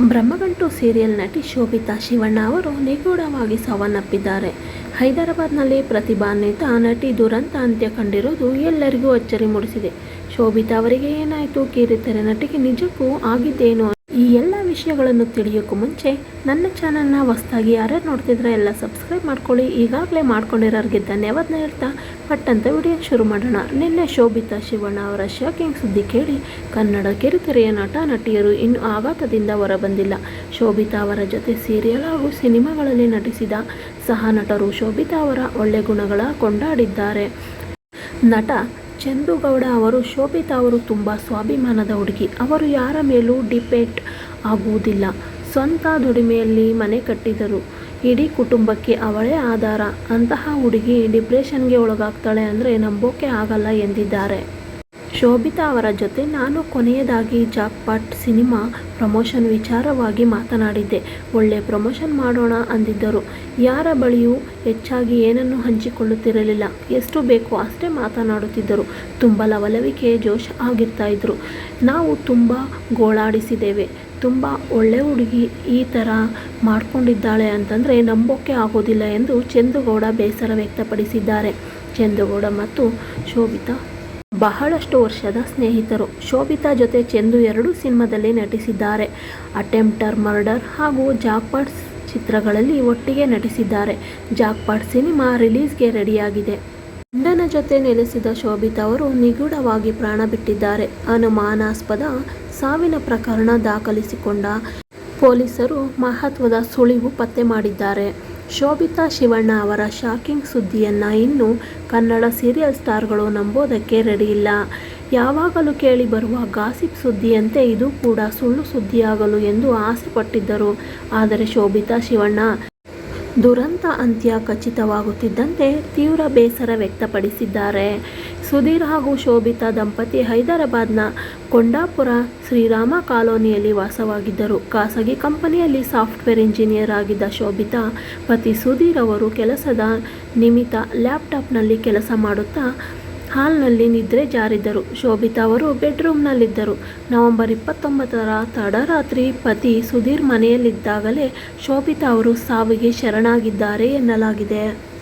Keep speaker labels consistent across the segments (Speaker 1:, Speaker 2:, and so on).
Speaker 1: Brahmagantu serial ನಟಿ ಶೋಭಿತಾ ಶಿವಣ್ಣ ಅವರು ನಿಗೂಢವಾಗಿ ಸಾವನ್ನಪ್ಪಿದ್ದಾರೆ. ಹೈದರಾಬಾದ್ನಲ್ಲಿ ಪ್ರತಿಭಾನ್ವಿತ ನಟಿ ದುರಂತ ಅಂತ್ಯ ಕಂಡಿರುವುದು ಎಲ್ಲರಿಗೂ ಅಚ್ಚರಿ ಮೂಡಿಸಿದೆ. ಶೋಭಿತಾ ಅವರಿಗೆ ಏನಾಯಿತು? ಕಿರಿತೆರೆ ನಟಿಗೆ ನಿಜಕ್ಕೂ ಆಗಿದ್ದೇನು? ಈ ಎಲ್ಲ ವಿಷಯಗಳನ್ನು ತಿಳಿಯೋಕ್ಕೂ ಮುಂಚೆ ನನ್ನ ಚಾನಲ್ನ ಹೊಸ್ದಾಗಿ ಯಾರ್ಯಾರು ನೋಡ್ತಿದ್ರೆ ಎಲ್ಲ ಸಬ್ಸ್ಕ್ರೈಬ್ ಮಾಡ್ಕೊಳ್ಳಿ. ಈಗಾಗಲೇ ಮಾಡ್ಕೊಂಡಿರೋರಿಗೆ ಧನ್ಯವಾದ ಹೇಳ್ತಾ ಪಟ್ಟಂತ ವಿಡಿಯೋ ಶುರು ಮಾಡೋಣ. ನಿನ್ನೆ ಶೋಭಿತಾ ಶಿವಣ್ಣ ಅವರ ಶಾಕಿಂಗ್ ಸುದ್ದಿ ಕೇಳಿ ಕನ್ನಡ ಕಿರುತೆರೆಯ ನಟ, ನಟಿಯರು ಇನ್ನು ಆಘಾತದಿಂದ ಹೊರಬಂದಿಲ್ಲ. ಶೋಭಿತಾ ಅವರ ಜೊತೆ ಸೀರಿಯಲ್ ಹಾಗೂ ಸಿನಿಮಾಗಳಲ್ಲಿ ನಟಿಸಿದ ಸಹ ನಟರು ಶೋಭಿತಾ ಅವರ ಒಳ್ಳೆ ಗುಣಗಳ ಕೊಂಡಾಡಿದ್ದಾರೆ. ನಟ ಚಂದುಗೌಡ ಅವರು, ಶೋಭಿತಾ ಅವರು ತುಂಬ ಸ್ವಾಭಿಮಾನದ ಹುಡುಗಿ. ಅವರು ಯಾರ ಮೇಲೂ ಡಿಪೆಂಡ್ ಆಗುವುದಿಲ್ಲ. ಸ್ವಂತ ದುಡಿಮೆಯಲ್ಲಿ ಮನೆ ಕಟ್ಟಿದರು. ಇಡೀ ಕುಟುಂಬಕ್ಕೆ ಅವಳೇ ಆಧಾರ. ಅಂತಹ ಹುಡುಗಿ ಡಿಪ್ರೆಷನ್ಗೆ ಒಳಗಾಗ್ತಾಳೆ ಅಂದರೆ ನಂಬೋಕೆ ಆಗಲ್ಲ ಎಂದಿದ್ದಾರೆ. ಶೋಭಿತಾ ಅವರ ಜೊತೆ ನಾನು ಕೊನೆಯದಾಗಿ ಜಾಕ್ಪಾಟ್ ಸಿನಿಮಾ ಪ್ರಮೋಷನ್ ವಿಚಾರವಾಗಿ ಮಾತನಾಡಿದ್ದೆ. ಒಳ್ಳೆ ಪ್ರಮೋಷನ್ ಮಾಡೋಣ ಅಂದಿದ್ದರು. ಯಾರ ಬಳಿಯೂ ಹೆಚ್ಚಾಗಿ ಏನನ್ನು ಹಂಚಿಕೊಳ್ಳುತ್ತಿರಲಿಲ್ಲ. ಎಷ್ಟು ಬೇಕೋ ಅಷ್ಟೇ ಮಾತನಾಡುತ್ತಿದ್ದರು. ತುಂಬ ಲವಲವಿಕೆ, ಜೋಶ್ ಆಗಿರ್ತಾ ಇದ್ರು. ನಾವು ತುಂಬ ಗೋಳಾಡಿಸಿದ್ದೇವೆ. ತುಂಬ ಒಳ್ಳೆ ಹುಡುಗಿ ಈ ಥರ ಮಾಡಿಕೊಂಡಿದ್ದಾಳೆ ಅಂತಂದರೆ ನಂಬೋಕೆ ಆಗೋದಿಲ್ಲ ಎಂದು ಚಂದುಗೌಡ ಬೇಸರ ವ್ಯಕ್ತಪಡಿಸಿದ್ದಾರೆ. ಚಂದುಗೌಡ ಮತ್ತು ಶೋಭಿತಾ ಬಹಳಷ್ಟು ವರ್ಷದ ಸ್ನೇಹಿತರು ಶೋಭಿತಾ ಜೊತೆ ಚೆಂದು ಎರಡು ಸಿನಿಮಾದಲ್ಲಿ ನಟಿಸಿದ್ದಾರೆ. ಅಟೆಂಪ್ಟರ್ ಮರ್ಡರ್ ಹಾಗೂ ಜಾಕ್ಪಾಟ್ ಚಿತ್ರಗಳಲ್ಲಿ ಒಟ್ಟಿಗೆ ನಟಿಸಿದ್ದಾರೆ. ಜಾಕ್ಪಾಟ್ ಸಿನಿಮಾ ರಿಲೀಸ್ಗೆ ರೆಡಿಯಾಗಿದೆ. ಗಂಡನ ಜೊತೆ ನೆಲೆಸಿದ ಶೋಭಿತಾ ಅವರು ನಿಗೂಢವಾಗಿ ಪ್ರಾಣ ಬಿಟ್ಟಿದ್ದಾರೆ. ಅನುಮಾನಾಸ್ಪದ ಸಾವಿನ ಪ್ರಕರಣ ದಾಖಲಿಸಿಕೊಂಡ ಪೊಲೀಸರು ಮಹತ್ವದ ಸುಳಿವು ಪತ್ತೆ ಮಾಡಿದ್ದಾರೆ. ಶೋಭಿತಾ ಶಿವಣ್ಣ ಅವರ ಶಾಕಿಂಗ್ ಸುದ್ದಿಯನ್ನು ಇನ್ನು ಕನ್ನಡ ಸೀರಿಯಲ್ ಸ್ಟಾರ್ಗಳು ನಂಬೋದಕ್ಕೆ ರೆಡಿಯಿಲ್ಲ ಯಾವಾಗಲೂ ಕೇಳಿ ಬರುವ ಗಾಸಿಪ್ ಸುದ್ದಿಯಂತೆ ಇದು ಕೂಡ ಸುಳ್ಳು ಸುದ್ದಿಯಾಗಲು ಎಂದು ಆಸೆಪಟ್ಟಿದ್ದರು. ಆದರೆ ಶೋಭಿತಾ ಶಿವಣ್ಣ, ದುರಂತ ಅಂತ್ಯ ಖಚಿತವಾಗುತ್ತಿದ್ದಂತೆ ತೀವ್ರ ಬೇಸರ ವ್ಯಕ್ತಪಡಿಸಿದ್ದಾರೆ. ಸುಧೀರ್ ಹಾಗೂ ಶೋಭಿತಾ ದಂಪತಿ ಹೈದರಾಬಾದ್ನ ಕೊಂಡಾಪುರ ಶ್ರೀರಾಮ ಕಾಲೋನಿಯಲ್ಲಿ ವಾಸವಾಗಿದ್ದರು. ಖಾಸಗಿ ಕಂಪನಿಯಲ್ಲಿ ಸಾಫ್ಟ್ವೇರ್ ಇಂಜಿನಿಯರ್ ಆಗಿದ್ದ ಶೋಭಿತಾ, ಪತಿ ಸುಧೀರ್ ಅವರು ಕೆಲಸದ ನಿಮಿತ್ತ ಲ್ಯಾಪ್ಟಾಪ್ನಲ್ಲಿ ಕೆಲಸ ಮಾಡುತ್ತಾ ಹಾಲ್ನಲ್ಲಿ ನಿದ್ರೆ ಜಾರಿದ್ದರು. ಶೋಭಿತಾ ಅವರು ಬೆಡ್ರೂಮ್ನಲ್ಲಿದ್ದರು. ನವೆಂಬರ್ ಇಪ್ಪತ್ತೊಂಬತ್ತರ ತಡರಾತ್ರಿ ಪತಿ ಸುಧೀರ್ ಮನೆಯಲ್ಲಿದ್ದಾಗಲೇ ಶೋಭಿತಾ ಅವರು ಸಾವಿಗೆ ಶರಣಾಗಿದ್ದಾರೆ ಎನ್ನಲಾಗಿದೆ.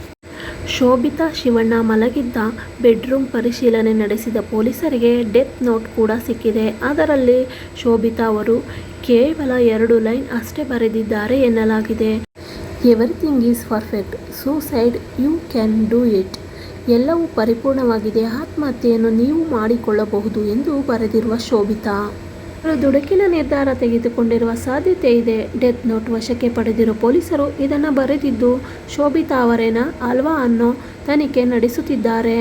Speaker 1: ಶೋಭಿತಾ ಶಿವಣ್ಣ ಮಲಗಿದ್ದ ಬೆಡ್ರೂಮ್ ಪರಿಶೀಲನೆ ನಡೆಸಿದ ಪೊಲೀಸರಿಗೆ ಡೆತ್ ನೋಟ್ ಕೂಡ ಸಿಕ್ಕಿದೆ. ಅದರಲ್ಲಿ ಶೋಭಿತಾ ಅವರು, ಕೇವಲ ಎರಡು ಲೈನ್ ಅಷ್ಟೇ ಬರೆದಿದ್ದಾರೆ ಎನ್ನಲಾಗಿದೆ. Everything is perfect, suicide you can do it. ಎಲ್ಲವೂ ಪರಿಪೂರ್ಣವಾಗಿದೆ, ಆತ್ಮಹತ್ಯೆಯನ್ನು ನೀವು ಮಾಡಿಕೊಳ್ಳಬಹುದು ಎಂದು ಬರೆದಿರುವ ಶೋಭಿತಾ. ದುಡುಕಿನ ನಿರ್ಧಾರ ತೆಗೆದುಕೊಂಡಿರುವ ಸಾಧ್ಯತೆ ಇದೆ. ಡೆತ್ ನೋಟ್ ವಶಕ್ಕೆ ಪಡೆದಿರುವ ಪೊಲೀಸರು ಇದನ್ನು ಬರೆದಿದ್ದು, ಶೋಭಿತಾ ಅವರೇನ ಅಲ್ವಾ ಅನ್ನೋ ತನಿಖೆ ನಡೆಸುತ್ತಿದ್ದಾರೆ.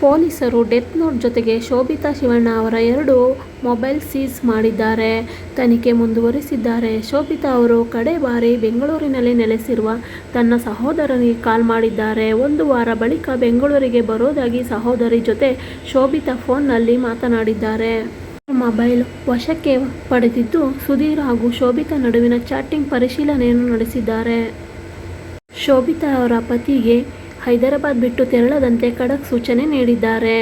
Speaker 1: ಪೊಲೀಸರು ಡೆತ್ ನೋಟ್ ಜೊತೆಗೆ ಶೋಭಿತಾ ಶಿವಣ್ಣ ಅವರ ಎರಡು ಮೊಬೈಲ್ ಸೀಸ್ ಮಾಡಿದ್ದಾರೆ. ತನಿಖೆ ಮುಂದುವರಿಸಿದ್ದಾರೆ. ಶೋಭಿತಾ ಅವರು ಕಡೆ ಬಾರಿ ಬೆಂಗಳೂರಿನಲ್ಲಿ ನೆಲೆಸಿರುವ ತನ್ನ ಸಹೋದರನಿಗೆ ಕಾಲ್ ಮಾಡಿದ್ದಾರೆ. ಒಂದು ವಾರ ಬಳಿಕ ಬೆಂಗಳೂರಿಗೆ ಬರೋದಾಗಿ ಸಹೋದರಿ ಜೊತೆ ಶೋಭಿತಾ ಫೋನ್ನಲ್ಲಿ ಮಾತನಾಡಿದ್ದಾರೆ. ಮೊಬೈಲ್ ವಶಕ್ಕೆ ಪಡೆದಿದ್ದು ಸುಧೀರ್ ಹಾಗೂ ಶೋಭಿತಾ ನಡುವಿನ ಚಾಟಿಂಗ್ ಪರಿಶೀಲನೆಯನ್ನು ನಡೆಸಿದ್ದಾರೆ. ಶೋಭಿತಾ ಅವರ ಪತಿಗೆ ಹೈದರಾಬಾದ್ ಬಿಟ್ಟು ತೆರಳದಂತೆ ಖಡಕ್ ಸೂಚನೆ ನೀಡಿದ್ದಾರೆ.